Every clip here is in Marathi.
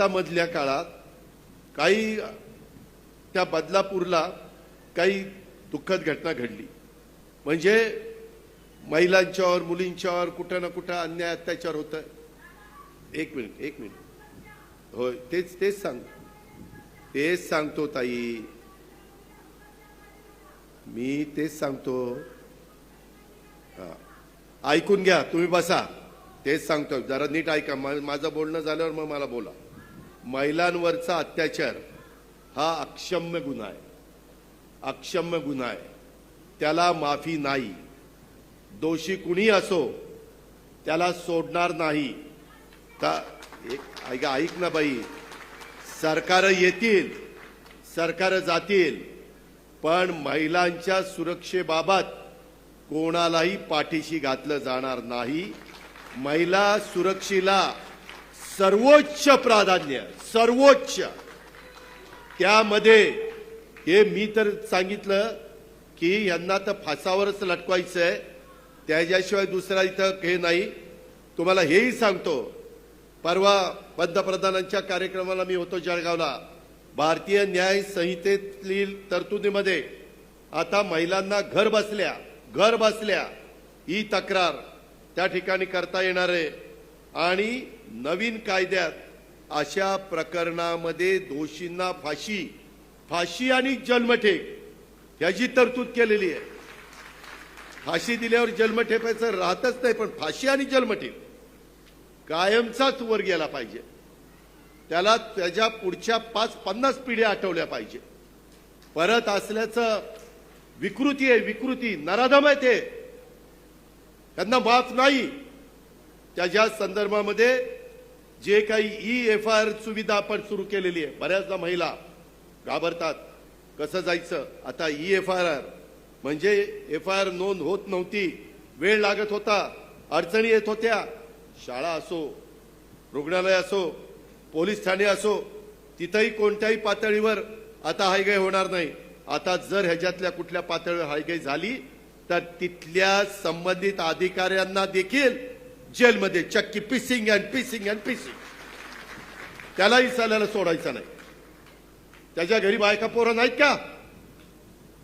आत्तामधल्या मधल्या काळात काही त्या बदलापूरला काही दुःखद घटना घडली. म्हणजे महिलांच्यावर मुलींच्यावर कुठं ना कुठं अन्याय अत्याचार होत एक मिनिट एक मिनिट. होय तेच तेच सांग. तेच सांगतो ताई. मी तेच सांगतो. ऐकून घ्या तुम्ही बसा. तेच सांगतो. जरा नीट ऐका. माझं बोलणं झाल्यावर मग मला बोला. महिलांवरचा अत्याचार हा अक्षम्य गुन्हा आहे. अक्षम्य गुन्हा आहे. त्याला माफी नाही. दोषी कुणी असो त्याला सोडणार नाही. का एक ऐका ऐक ना बाई. सरकार येतील सरकार जातील पण महिलांच्या सुरक्षेबाबत कोणालाही पाठीशी घातलं जाणार नाही. महिला सुरक्षेला सर्वोच्च प्राधान्य सर्वोच्च. त्यामध्ये हे मी तर सांगितलं की यांना तर फासावरच लटकवायचं आहे त्याच्याशिवाय दुसरा इथं हे नाही. तुम्हाला हेही सांगतो परवा पंतप्रधानांच्या कार्यक्रमाला मी होतो जळगावला. भारतीय न्याय संहितेतील तरतुदीमध्ये आता महिलांना घर बसल्या घर बसल्या ही तक्रार त्या ठिकाणी करता येणार आहे. आणि नवीन कायद्यात अशा प्रकरणामध्ये दोषींना फाशी फाशी आणि जन्मठेप ह्याची तरतूद केलेली आहे. फाशी दिल्यावर जन्मठेपायचं राहतच नाही पण फाशी आणि जन्मठेप कायमचाच वर गेला पाहिजे. त्याला त्याच्या पुढच्या पाच पन्नास पिढ्या आठवल्या पाहिजे. परत असल्याचं विकृती आहे विकृती नराधम आहे ते त्यांना माफ नाही. त्याच्या संदर्भामध्ये जे काही ई एफ आय आर सुविधा आपण सुरू केलेली आहे बऱ्याचदा महिला घाबरतात कसं जायचं? आता ई एफ आय आर म्हणजे एफ आय आर नोंद होत नव्हती वेळ लागत होता अडचणी येत होत्या. शाळा असो रुग्णालय असो पोलीस ठाणे असो तिथंही कोणत्याही पातळीवर आता हायगाई होणार नाही. आता जर ह्याच्यातल्या कुठल्या पातळीवर हायगाय झाली तर तिथल्या संबंधित अधिकाऱ्यांना देखील जेलमध्ये चक्की fishing and fishing and fishing. त्यालाही चालायला सोडायचं नाही. त्याच्या घरी बायका पोरं नाहीत का?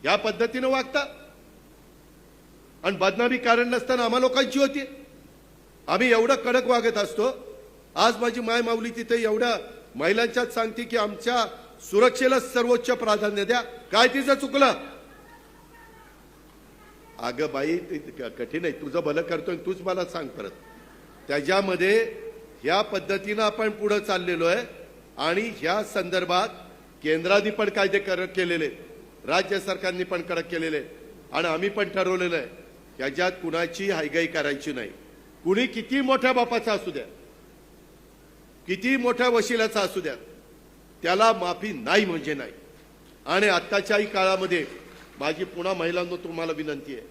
या पद्धतीनं वागता. आणि बदनामी कारण नसताना आम्हा लोकांची होती. आम्ही एवढं कडक वागत असतो. आज माझी माय माऊली तिथे एवढ्या महिलांच्याच सांगते की आमच्या सुरक्षेला सर्वोच्च प्राधान्य द्या. काय तिचं चुकलं? अगं बाई कठीण आहे. तुझं भलं करतोय तूच मला सांग परत. त्याच्यामध्ये ह्या पद्धतीनं आपण पुढं चाललेलो आहे. आणि ह्या संदर्भात केंद्राने पण कायदे कडक केलेले राज्य सरकारने पण कडक केलेले आणि आम्ही पण ठरवलेलं आहे याच्यात कुणाची हायगाई करायची नाही. कुणी किती मोठ्या बापाचा असू द्या किती मोठ्या वशिलाचा असू द्या त्याला माफी नाही म्हणजे नाही. आणि आत्ताच्याही काळामध्ये माझी पुन्हा महिलांना तुम्हाला विनंती आहे.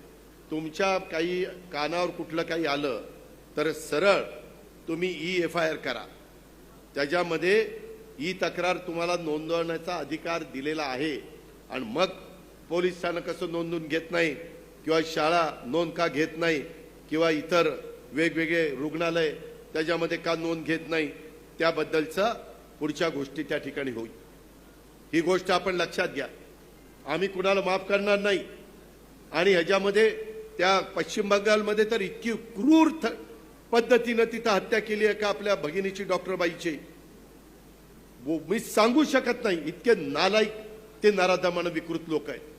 तुमच्या काही कानावर कुठलं काही आलं तर सरळ तुम्ही ई एफ आय आर करा. त्याच्यामध्ये ही तक्रार तुम्हाला नोंदवण्याचा अधिकार दिलेला आहे. आणि मग पोलीस स्थानक कसं नोंदून घेत नाही किंवा शाळा नोंद का घेत नाही किंवा इतर वेगवेगळे रुग्णालय त्याच्यामध्ये का नोंद घेत नाही त्याबद्दलचं पुढच्या गोष्टी त्या ठिकाणी होईल. ही गोष्ट आपण लक्षात घ्या. आम्ही कुणाला माफ करणार नाही. आणि ह्याच्यामध्ये त्या पश्चिम बंगालमध्ये तर इतकी क्रूर थ- पद्धतीनं तिथं हत्या केली आहे का आपल्या भगिनीची डॉक्टर बाईची? मी सांगू शकत नाही. इतके नालायक ते नराधमानं विकृत लोक आहेत.